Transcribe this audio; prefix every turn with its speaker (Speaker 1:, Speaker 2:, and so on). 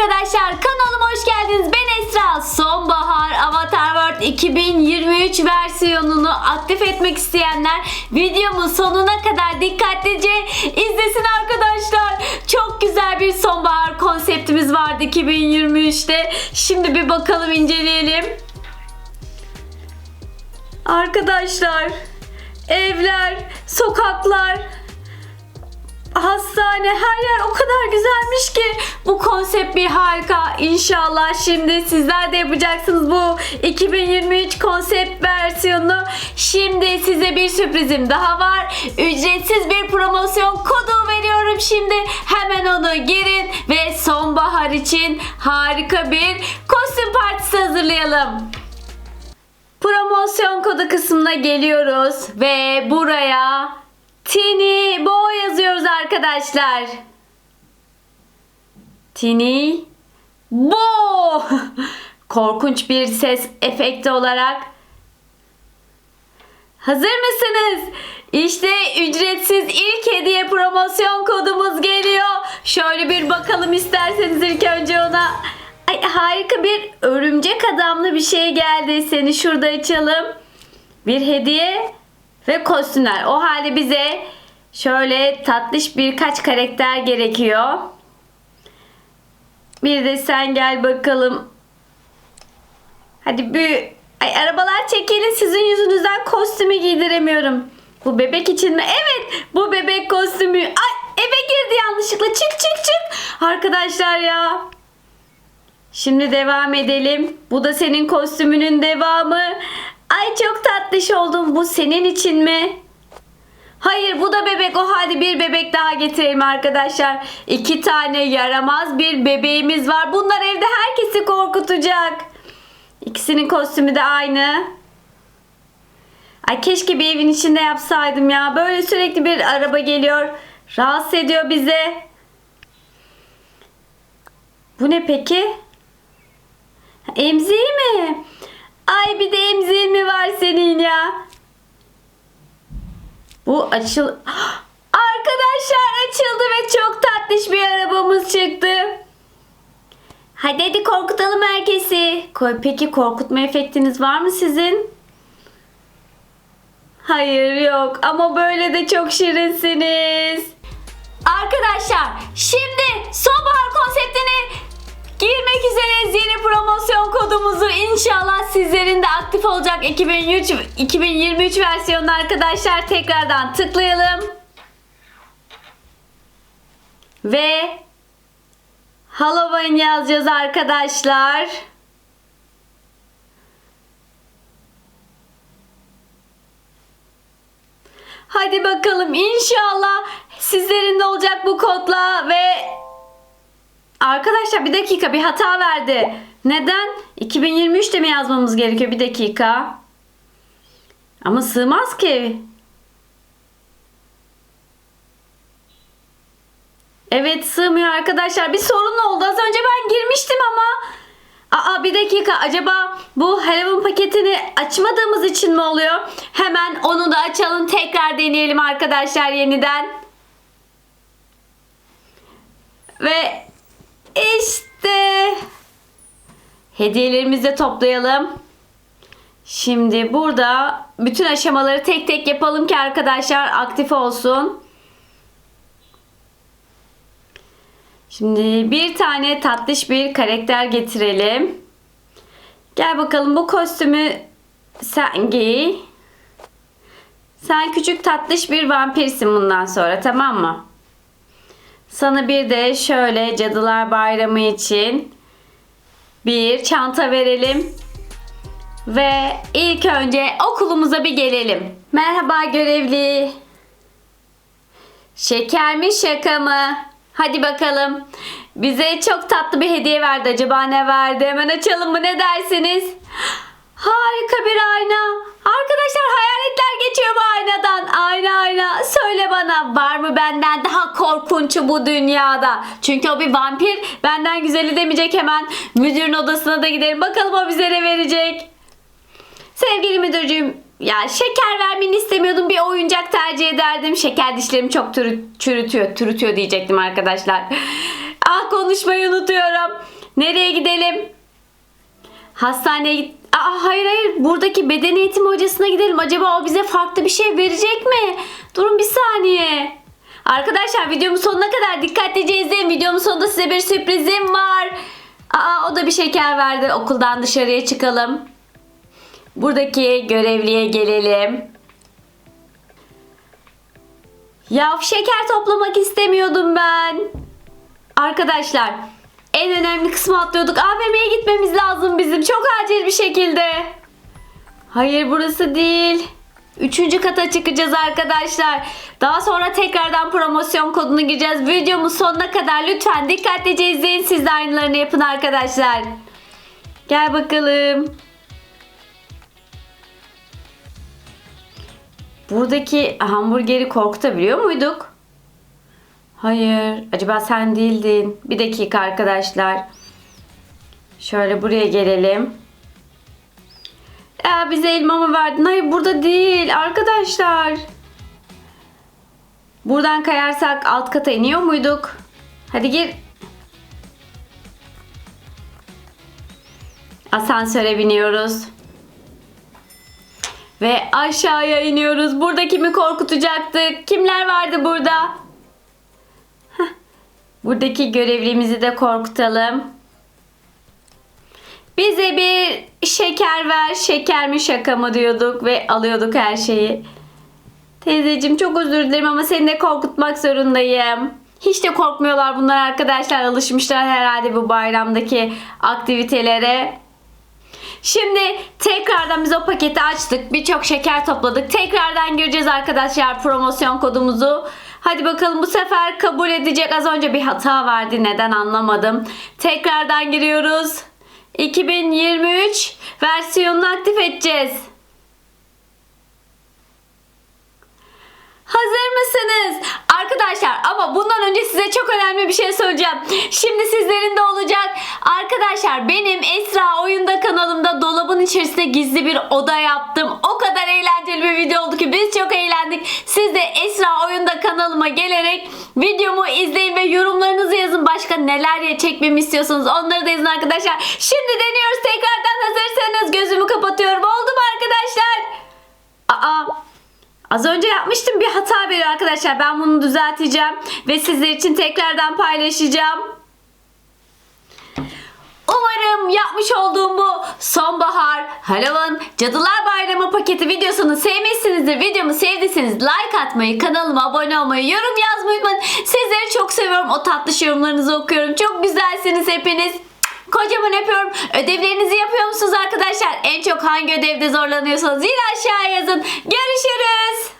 Speaker 1: arkadaşlar kanalıma hoş geldiniz. Ben Esra. Sonbahar Avatar World 2023 versiyonunu aktif etmek isteyenler videomun sonuna kadar dikkatlice izlesin arkadaşlar. Çok güzel bir sonbahar konseptimiz vardı 2023'te. Şimdi bir bakalım inceleyelim. Arkadaşlar evler, sokaklar, hastane her yer o kadar güzelmiş ki bu konsept bir harika. İnşallah şimdi sizler de yapacaksınız bu 2023 konsept versiyonunu. Şimdi size bir sürprizim daha var. Ücretsiz bir promosyon kodu veriyorum şimdi. Hemen onu girin ve sonbahar için harika bir kostüm partisi hazırlayalım. Promosyon kodu kısmına geliyoruz ve buraya Tini Bo yazıyoruz arkadaşlar. Tini Bo. Korkunç bir ses efekti olarak. Hazır mısınız? İşte ücretsiz ilk hediye promosyon kodumuz geliyor. Şöyle bir bakalım isterseniz ilk önce ona. Ay harika bir örümcek adamlı bir şey geldi. Seni şurada açalım. Bir hediye ve kostümler. O halde bize şöyle tatlış birkaç karakter gerekiyor. Bir de sen gel bakalım. Hadi bir Ay arabalar çekilin sizin yüzünüzden kostümü giydiremiyorum. Bu bebek için mi? Evet bu bebek kostümü. Ay eve girdi yanlışlıkla çık çık çık. Arkadaşlar ya. Şimdi devam edelim. Bu da senin kostümünün devamı. Ay çok tatlış oldum. Bu senin için mi? Hayır bu da bebek. O halde bir bebek daha getirelim arkadaşlar. İki tane yaramaz bir bebeğimiz var. Bunlar evde herkesi korkutacak. İkisinin kostümü de aynı. Ay keşke bir evin içinde yapsaydım ya. Böyle sürekli bir araba geliyor. Rahatsız ediyor bizi. Bu ne peki? Emziği mi? Ay bir de var senin ya? Bu açıl... Arkadaşlar açıldı ve çok tatlış bir arabamız çıktı. Hadi hadi korkutalım herkesi. Peki korkutma efektiniz var mı sizin? Hayır yok ama böyle de çok şirinsiniz. Arkadaşlar şimdi sonbahar konseptini girmek üzereyiz. Yeni promosyon inşallah sizlerin de aktif olacak 2023 2023 versiyonu arkadaşlar tekrardan tıklayalım. Ve Halloween yazacağız arkadaşlar. Hadi bakalım inşallah sizlerin de olacak bu kodla ve Arkadaşlar bir dakika bir hata verdi. Neden? 2023'te mi yazmamız gerekiyor? Bir dakika. Ama sığmaz ki. Evet sığmıyor arkadaşlar. Bir sorun oldu. Az önce ben girmiştim ama. Aa bir dakika acaba bu Halloween paketini açmadığımız için mi oluyor? Hemen onu da açalım. Tekrar deneyelim arkadaşlar yeniden. Ve işte hediyelerimizi de toplayalım. Şimdi burada bütün aşamaları tek tek yapalım ki arkadaşlar aktif olsun. Şimdi bir tane tatlış bir karakter getirelim. Gel bakalım bu kostümü sen giy. Sen küçük tatlış bir vampirsin bundan sonra tamam mı? Sana bir de şöyle Cadılar Bayramı için bir çanta verelim. Ve ilk önce okulumuza bir gelelim. Merhaba görevli. Şeker mi şaka mı? Hadi bakalım. Bize çok tatlı bir hediye verdi. Acaba ne verdi? Hemen açalım mı? Ne dersiniz? Harika var mı benden daha korkunçu bu dünyada? Çünkü o bir vampir. Benden güzeli demeyecek hemen. Müdürün odasına da gidelim. Bakalım o bize ne verecek. Sevgili müdürcüğüm ya şeker vermeni istemiyordum bir oyuncak tercih ederdim. Şeker dişlerimi çok çürütüyor. Çürütüyor diyecektim arkadaşlar. Ah konuşmayı unutuyorum. Nereye gidelim? Hastaneye git. Aa, hayır hayır buradaki beden eğitimi hocasına gidelim. Acaba o bize farklı bir şey verecek mi? Durun bir saniye. Arkadaşlar videomun sonuna kadar dikkatlice izleyin. Videomun sonunda size bir sürprizim var. Aa o da bir şeker verdi. Okuldan dışarıya çıkalım. Buradaki görevliye gelelim. Ya şeker toplamak istemiyordum ben. Arkadaşlar en önemli kısmı atlıyorduk. AVM'ye gitmemiz lazım bizim. Çok acil bir şekilde. Hayır burası değil. Üçüncü kata çıkacağız arkadaşlar. Daha sonra tekrardan promosyon kodunu gireceğiz. Videomun sonuna kadar lütfen dikkatlice izleyin. Siz de aynılarını yapın arkadaşlar. Gel bakalım. Buradaki hamburgeri korkutabiliyor muyduk? Hayır. Acaba sen değildin. Bir dakika arkadaşlar. Şöyle buraya gelelim. Aa, bize elma mı verdin? Hayır burada değil arkadaşlar. Buradan kayarsak alt kata iniyor muyduk? Hadi gir. Asansöre biniyoruz. Ve aşağıya iniyoruz. Burada kimi korkutacaktık? Kimler vardı burada? Buradaki görevlimizi de korkutalım. Bize bir şeker ver, şeker mi şaka mı diyorduk ve alıyorduk her şeyi. Teyzeciğim çok özür dilerim ama seni de korkutmak zorundayım. Hiç de korkmuyorlar bunlar arkadaşlar. Alışmışlar herhalde bu bayramdaki aktivitelere. Şimdi tekrardan biz o paketi açtık. Birçok şeker topladık. Tekrardan gireceğiz arkadaşlar promosyon kodumuzu. Hadi bakalım bu sefer kabul edecek. Az önce bir hata vardı. Neden anlamadım. Tekrardan giriyoruz. 2023 versiyonunu aktif edeceğiz. Hazır mısınız? Arkadaşlar ama bundan önce size çok önemli bir şey söyleyeceğim. Şimdi sizlerin de olacak. Arkadaşlar benim Esra Oyunda kanalımda dolabın içerisinde gizli bir oda yaptım. O kadar eğlenceli bir video oldu ki biz çok eğlendik. Siz de Esra Oyunda kanalıma gelerek videomu izleyin ve yorumlarınızı yazın. Başka neler çekmemi istiyorsanız onları da yazın arkadaşlar. Şimdi deniyoruz tekrardan hazırsanız gözümü kapatıyorum. Oldu mu arkadaşlar? Aa Az önce yapmıştım bir hata veriyor arkadaşlar. Ben bunu düzelteceğim ve sizler için tekrardan paylaşacağım. Umarım yapmış olduğum bu sonbahar, Halloween, Cadılar Bayramı paketi videosunu sevmişsinizdir. Videomu sevdiyseniz like atmayı, kanalıma abone olmayı, yorum yazmayı unutmayın. Sizleri çok seviyorum. O tatlış yorumlarınızı okuyorum. Çok güzelsiniz hepiniz. Kocaman öpüyorum. Ödevlerinizi yapıyor musunuz arkadaşlar? En çok hangi ödevde zorlanıyorsanız yine aşağıya yazın. Görüşürüz.